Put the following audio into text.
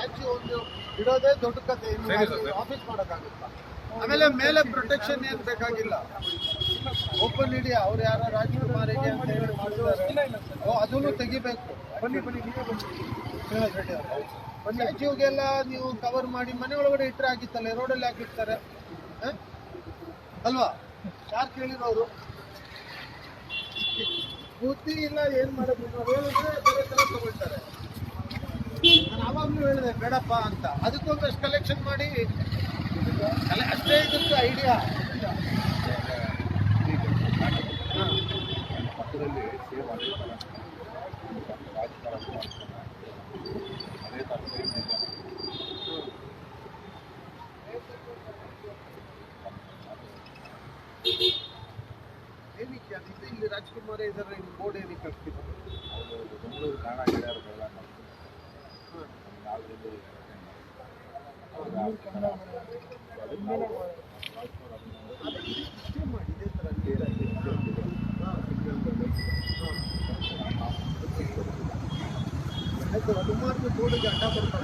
Statue ಒಂದು ಇಡೋದೇ ದೊಡ್ಡ ಕತೆ. ಇನ್ನು ಆಫೀಸ್ ಮಾಡೋಕ್ಕಾಗುತ್ತಾ? ಆಮೇಲೆ ಮೇಲೆ ಪ್ರೊಟೆಕ್ಷನ್ ಏನು ಬೇಕಾಗಿಲ್ಲ? ಓಪನ್ ಇಡಿ ಅವ್ರು ಯಾರೋ ರಾಜ್ಕುಮಾರಿಗೆ ಅಂತ ಹೇಳಿ ಮಾಡಿದ್ದಾರೆ. ಓ, ಅದನ್ನು ತೆಗಿಬೇಕು. ಬನ್ನಿ ಬನ್ನಿ ನೀವೇ ಬನ್ನಿ. ಸ್ಟ್ಯಾಚ್ಯೂಗೆಲ್ಲ ನೀವು ಕವರ್ ಮಾಡಿ ಮನೆ ಒಳಗಡೆ ಇಟ್ಟರೆ ಆಗಿತ್ತಲ್ಲ ರೋಡಲ್ಲಿ ಹಾಕಿರ್ತಾರೆ? ಅಲ್ವಾ? ಯಾರು ಕೇಳಿರೋರು ಬುದ್ಧಿ ಇಲ್ಲ ಏನು ಮಾಡೋದು? ಹೇಳಿದ್ರೆ ಬೇರೆ ಥರ ತಗೊಳ್ತಾರೆ. ಆವಾಗ್ಲೂ ಹೇಳಿದೆ ಬೇಡಪ್ಪ ಅಂತ. ಅದಕ್ಕೊಂದಷ್ಟು ಕಲೆಕ್ಷನ್ ಮಾಡಿ. ಅಷ್ಟೇ ಇದಕ್ಕೆ ಐಡಿಯಾ ಏನಕ್ಕೆ ಅದಿದೆ ಇಲ್ಲಿ ರಾಜ್ಕುಮಾರ್ ಇಲ್ಲಿ ಬೋರ್ಡ್ ಏನಕ್ಕೆ ಹಾಕ್ತಿದ್ದಾರೆ? ನಾಲ್ಕರಿಂದ ಇಷ್ಟೇ ಮಾಡಿ ಇದೇ ಥರ ಆಯ್ತು ಅದು ಮಾತ್ರ ಬೋರ್ಡಿಗೆ ಅಡ್ಡ ಬರ್ತಾರೆ